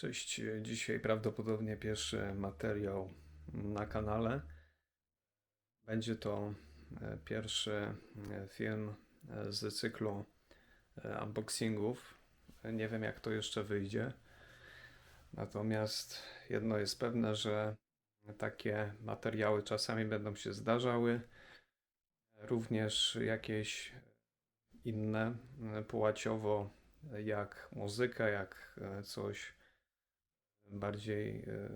Cześć, dzisiaj prawdopodobnie pierwszy materiał na kanale. Będzie to e, pierwszy e, film e, z cyklu unboxingów. Nie wiem, jak to jeszcze wyjdzie. Natomiast jedno jest pewne, że takie materiały czasami będą się zdarzały. Również jakieś inne, płaciowo, jak muzyka, jak coś bardziej e,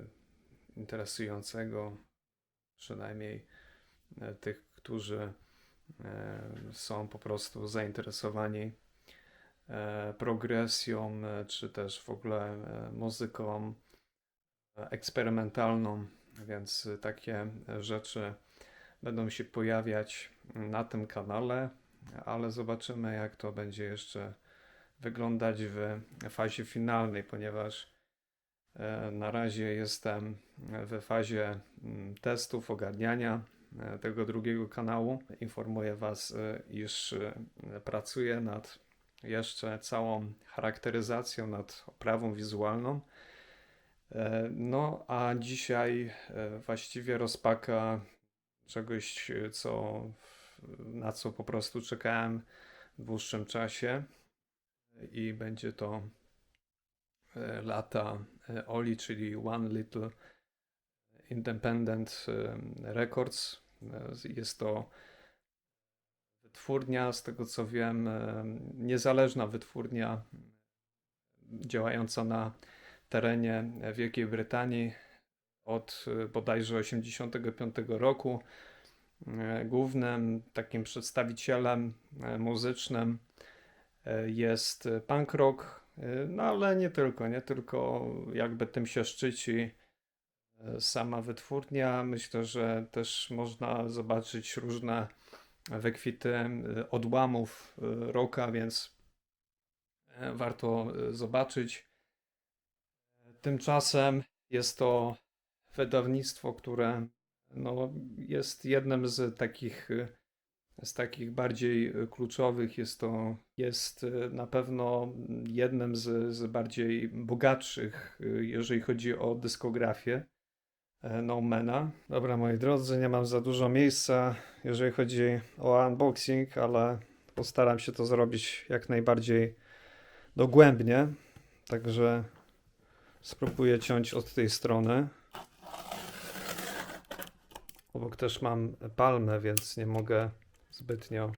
interesującego, przynajmniej e, tych, którzy e, są po prostu zainteresowani progresją, czy też w ogóle muzyką eksperymentalną, więc takie rzeczy będą się pojawiać na tym kanale, ale zobaczymy, jak to będzie jeszcze wyglądać w fazie finalnej, ponieważ Na razie jestem w fazie mm, testów, ogarniania e, tego drugiego kanału. Informuję Was, e, iż e, pracuję nad jeszcze całą charakteryzacją, nad oprawą wizualną. E, No a dzisiaj e, właściwie rozpaka czegoś, e, co, na co po prostu czekałem w dłuższym czasie i będzie to e, lata e, Oli, czyli One Little Independent e, Records. E, Jest to wytwórnia, z tego co wiem, e, niezależna wytwórnia działająca na terenie Wielkiej Brytanii od e, bodajże 1985 roku. E, Głównym takim przedstawicielem e, muzycznym e, jest punk rock, e, no ale nie tylko, nie tylko jakby tym się szczyci e, sama wytwórnia. Myślę, że też można zobaczyć różne wykwity e, odłamów rocka, więc e, warto zobaczyć. Tymczasem jest to wydawnictwo, które no, jest jednym z takich, z takich bardziej e, kluczowych. Jest to jest e, na pewno jednym z, z bardziej bogatszych, e, jeżeli chodzi o dyskografię e, Nomena. Dobra, moi drodzy, nie mam za dużo miejsca, jeżeli chodzi o unboxing, ale postaram się to zrobić jak najbardziej dogłębnie. Także spróbuję ciąć od tej strony. Obok też mam palmę, więc nie mogę zbytnio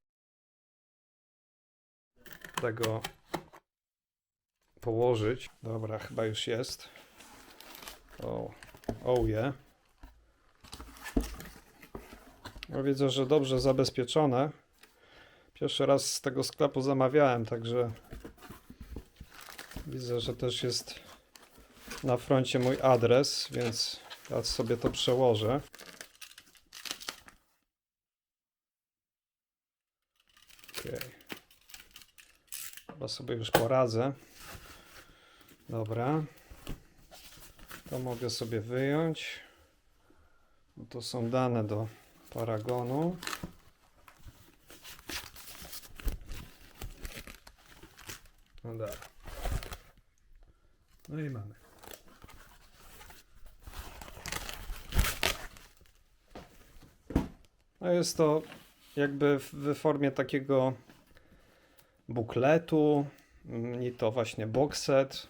tego położyć. Dobra, chyba już jest. O, oh yeah. Ja widzę, że dobrze zabezpieczone. Pierwszy raz z tego sklepu zamawiałem, także widzę, że też jest na froncie mój adres, więc ja sobie to przełożę. Chyba sobie już poradzę. Dobra. To mogę sobie wyjąć. To są dane do paragonu. No dobra. No i mamy. No jest to jakby w formie takiego bukletu, mm, i to właśnie box set.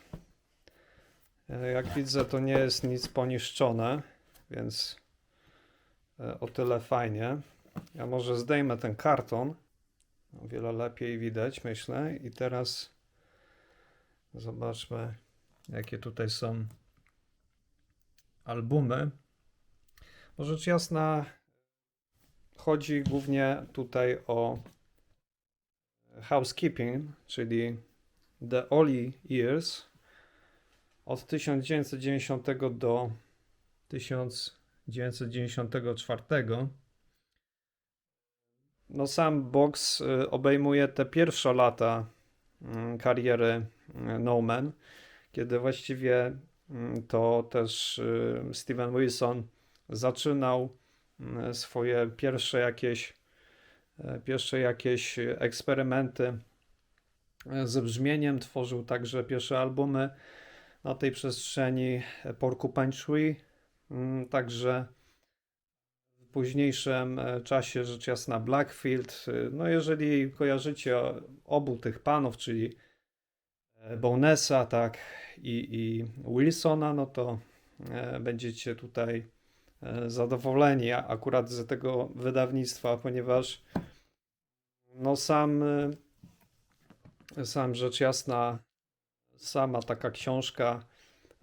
E, Jak widzę, to nie jest nic poniszczone, więc e, o tyle fajnie. Ja może zdejmę ten karton. O wiele lepiej widać, myślę. I teraz zobaczmy, jakie tutaj są albumy. Bo rzecz jasna, chodzi głównie tutaj o housekeeping, czyli The Oli Years od 1990 do 1994. No sam box y, obejmuje te pierwsze lata mm, kariery y, No Man, kiedy właściwie mm, to też y, Steven Wilson zaczynał mm, swoje pierwsze jakieś pierwsze jakieś eksperymenty e, ze brzmieniem, tworzył także pierwsze albumy. na tej przestrzeni Porcupine Tree. Mm, Także w późniejszym e, czasie rzecz jasna Blackfield. No jeżeli kojarzycie obu tych panów, czyli e, Bonesa, tak, i, i Wilsona, no to e, będziecie tutaj e, zadowoleni akurat z tego wydawnictwa, ponieważ no sam, e, sam rzecz jasna, sama taka książka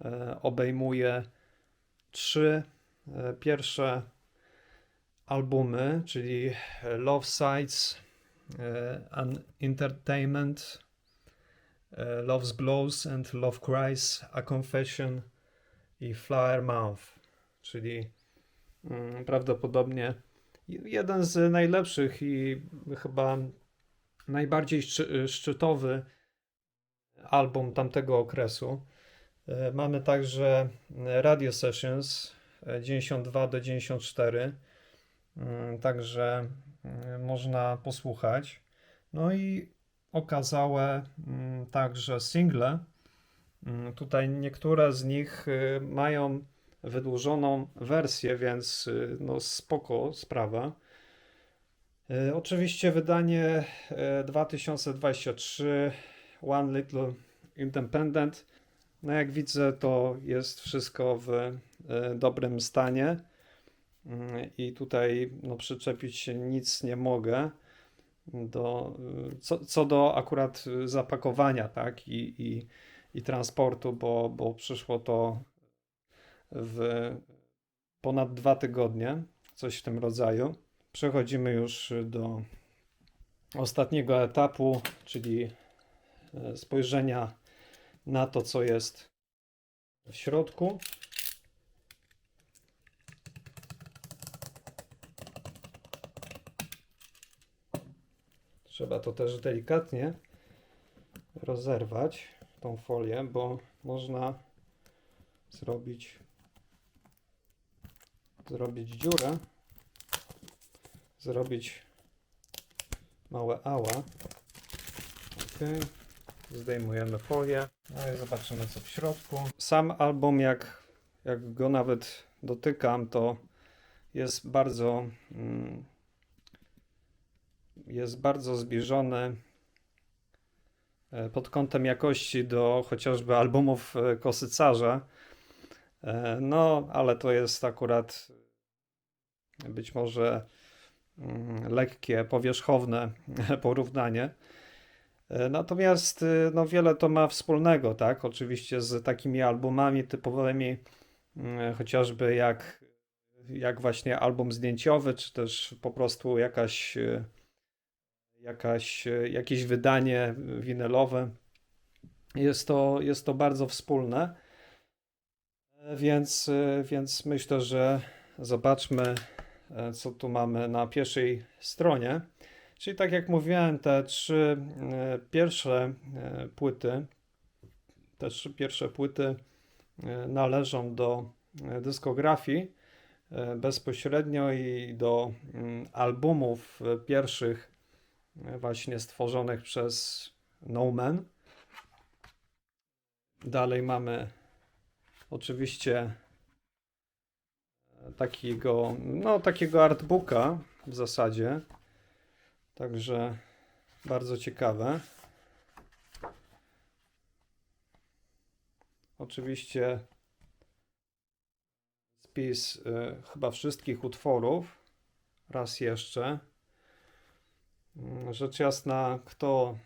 e, obejmuje trzy e, pierwsze albumy, czyli Love Sights, e, An Entertainment, Love's Blows and Love Cries, A Confession i Flower Mouth, czyli mm, prawdopodobnie jeden z najlepszych i chyba najbardziej szczy, szczytowy album tamtego okresu. E, Mamy także Radio Sessions e, 92 do 94, mm, także mm, można posłuchać. No i okazałe mm, także single. Tutaj niektóre z nich y, mają wydłużoną wersję, więc y, no spoko sprawa. Y, Oczywiście wydanie y, 2023 One Little Independent. No jak widzę, to jest wszystko w y, dobrym stanie. Mm, I tutaj no, przyczepić się nic nie mogę. Do, y, co, co do akurat y, zapakowania, tak, i, i, i transportu, bo, bo przyszło to w ponad dwa tygodnie, coś w tym rodzaju. Przechodzimy już do ostatniego etapu, czyli e, spojrzenia na to, co jest w środku. Trzeba to też delikatnie rozerwać, tą folię, bo można zrobić zrobić dziurę, zrobić małe ała. Ok, zdejmujemy folię. No i zobaczymy co w środku. Sam album, jak, jak go nawet dotykam, to jest bardzo mm, jest bardzo zbliżony e, pod kątem jakości do chociażby albumów e, Kosycarza. E, No, ale to jest akurat być może mm, lekkie, powierzchowne porównanie. E, Natomiast y, no, wiele to ma wspólnego, tak? Oczywiście z takimi albumami typowymi, mm, chociażby jak, jak właśnie album zdjęciowy, czy też po prostu jakaś, y, jakaś, y, jakieś wydanie winylowe. Jest to, jest to bardzo wspólne. Więc, więc myślę, że zobaczmy, co tu mamy na pierwszej stronie. Czyli tak jak mówiłem, te trzy e, pierwsze e, płyty, te trzy pierwsze płyty e, należą do dyskografii bezpośrednio i do mm, albumów pierwszych właśnie stworzonych przez No Man. Dalej mamy oczywiście e, takiego, no takiego artbooka w zasadzie. Także bardzo ciekawe. Oczywiście spis y, chyba wszystkich utworów. Raz jeszcze. Mm, Rzecz jasna, kto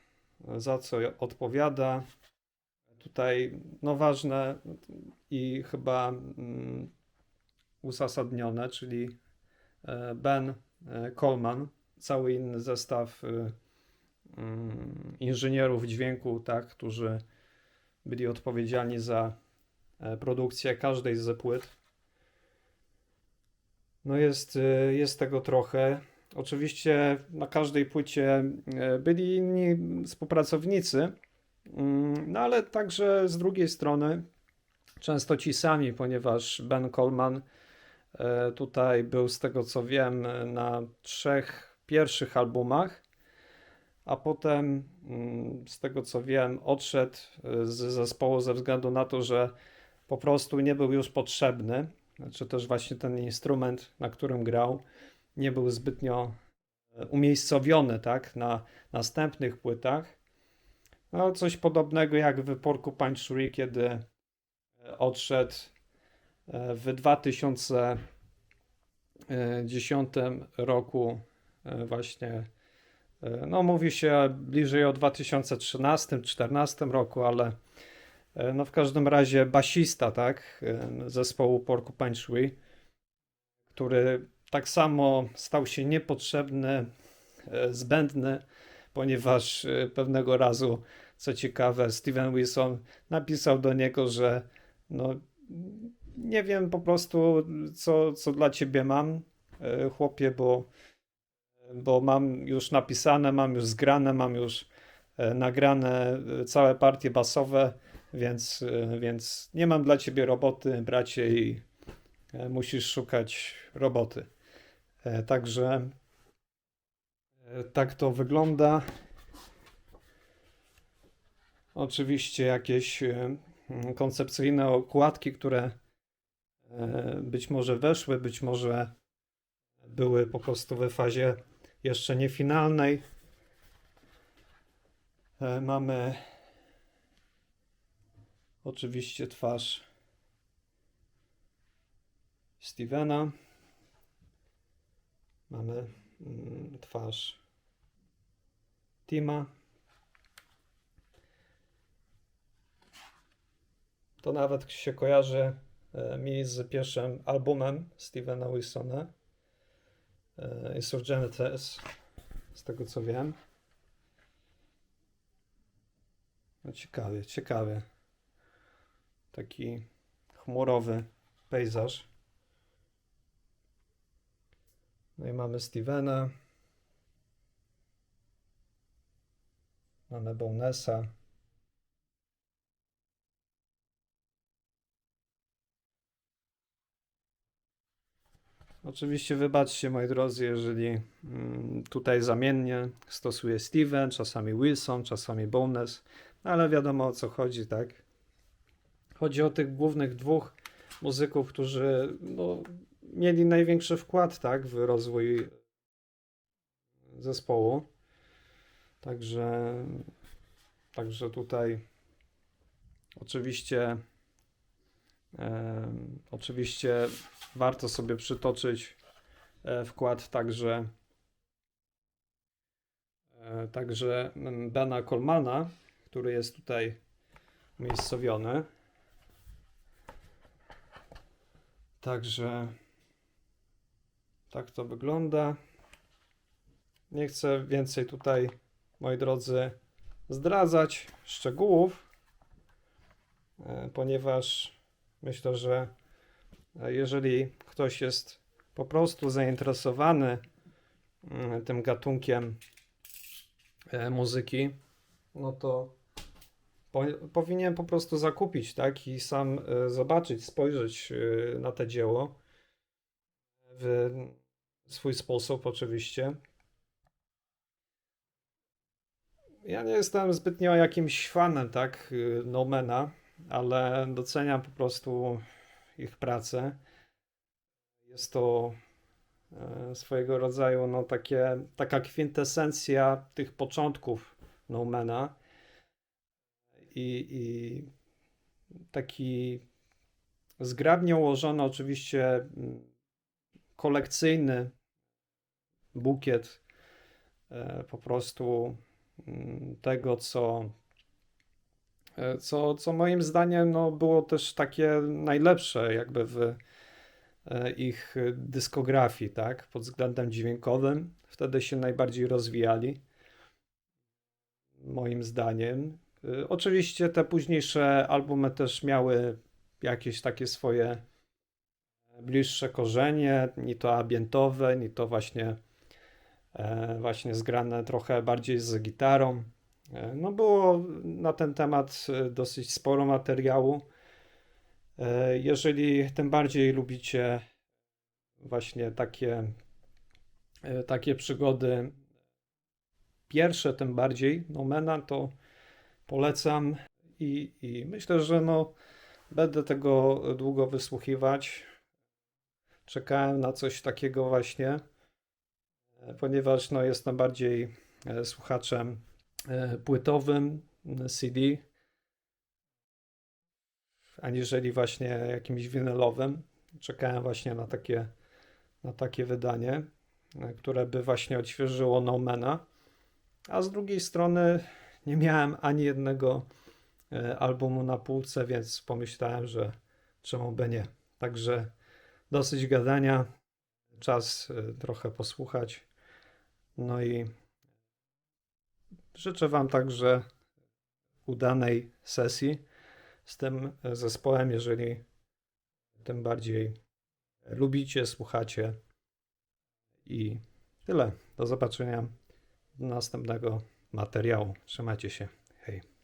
za co odpowiada. Tutaj no ważne i chyba mm, uzasadnione, czyli e, Ben e, Coleman cały inny zestaw y, mm, inżynierów dźwięku, tak, którzy byli odpowiedzialni za e, produkcję każdej z płyt. No jest, y, jest tego trochę. Oczywiście na każdej płycie byli inni współpracownicy, no ale także z drugiej strony często ci sami, ponieważ Ben Coleman e, tutaj był z tego co wiem na trzech pierwszych albumach, a potem, mm, z tego co wiem, odszedł y, z zespołu ze względu na to, że po prostu nie był już potrzebny. Znaczy też właśnie ten instrument, na którym grał, nie był zbytnio e, umiejscowiony tak, na następnych płytach. No, coś podobnego jak w Porcupine Tree, kiedy e, odszedł e, w 2010 roku właśnie no mówi się bliżej o 2013-2014 roku, ale no w każdym razie basista, tak, zespołu Porcupine Tree, który tak samo stał się niepotrzebny, zbędny, ponieważ pewnego razu, co ciekawe, Steven Wilson napisał do niego, że no nie wiem po prostu, co, co dla ciebie mam, chłopie, bo bo mam już napisane, mam już zgrane, mam już e, nagrane e, całe partie basowe, więc, e, więc nie mam dla ciebie roboty, bracie, i musisz szukać roboty. Także tak to wygląda. Oczywiście jakieś koncepcyjne okładki, które być może weszły, być może były po prostu w fazie jeszcze nie finalnej. E, mamy oczywiście twarz Stevena. Mamy twarz Tima. To nawet się kojarzy e, mi z pierwszym albumem Stevena Wilsona. Insurgentes, z tego co wiem. No ciekawie, ciekawie. Taki chmurowy pejzaż. No i mamy Stevena. Mamy Bonesa. Oczywiście wybaczcie moi drodzy, jeżeli mm, tutaj zamiennie stosuję Steven, czasami Wilson, czasami Bones, ale wiadomo o co chodzi, tak? Chodzi o tych głównych dwóch muzyków, którzy no, mieli największy wkład tak, w rozwój zespołu. Także, także tutaj oczywiście Oczywiście warto sobie przytoczyć e, wkład także, e, także Dana Colmana, który jest tutaj umiejscowiony. Także tak to wygląda. Nie chcę więcej tutaj, moi drodzy, zdradzać szczegółów, e, ponieważ Myślę, że e, jeżeli ktoś jest po prostu zainteresowany mm, tym gatunkiem e, muzyki, no to po, powinien po prostu zakupić, tak? I sam zobaczyć, spojrzeć na to dzieło w swój sposób, oczywiście. Ja nie jestem zbytnio jakimś fanem, tak, Nomena, ale doceniam po prostu ich pracę. Jest to e, swojego rodzaju no, takie, taka kwintesencja tych początków Nomena i, i taki zgrabnie ułożony oczywiście kolekcyjny bukiet e, po prostu mm, tego, co E, co, co moim zdaniem no, było też takie najlepsze jakby w e, ich dyskografii, tak, pod względem dźwiękowym. Wtedy się najbardziej rozwijali, moim zdaniem. Oczywiście te późniejsze albumy też miały jakieś takie swoje bliższe korzenie, ni to ambientowe, ni to właśnie, właśnie zgrane trochę bardziej z gitarą. E, no było na ten temat e, dosyć sporo materiału. E, jeżeli tym bardziej lubicie właśnie takie, takie przygody pierwsze tym bardziej Nomena, to polecam i, i myślę, że no, będę tego długo wysłuchiwać. Czekałem na coś takiego właśnie, e, ponieważ no, jestem bardziej e, słuchaczem e, płytowym CD, aniżeli właśnie jakimś winylowym. Czekałem właśnie na takie, na takie wydanie, które by właśnie odświeżyło Nomena. A z drugiej strony nie miałem ani jednego albumu na półce, więc pomyślałem, że czemu by nie. Także dosyć gadania, czas e, trochę posłuchać. No i życzę Wam także udanej sesji z tym zespołem, jeżeli tym bardziej lubicie, słuchacie. I tyle. Do zobaczenia następnego materiału. Trzymajcie się. Hej.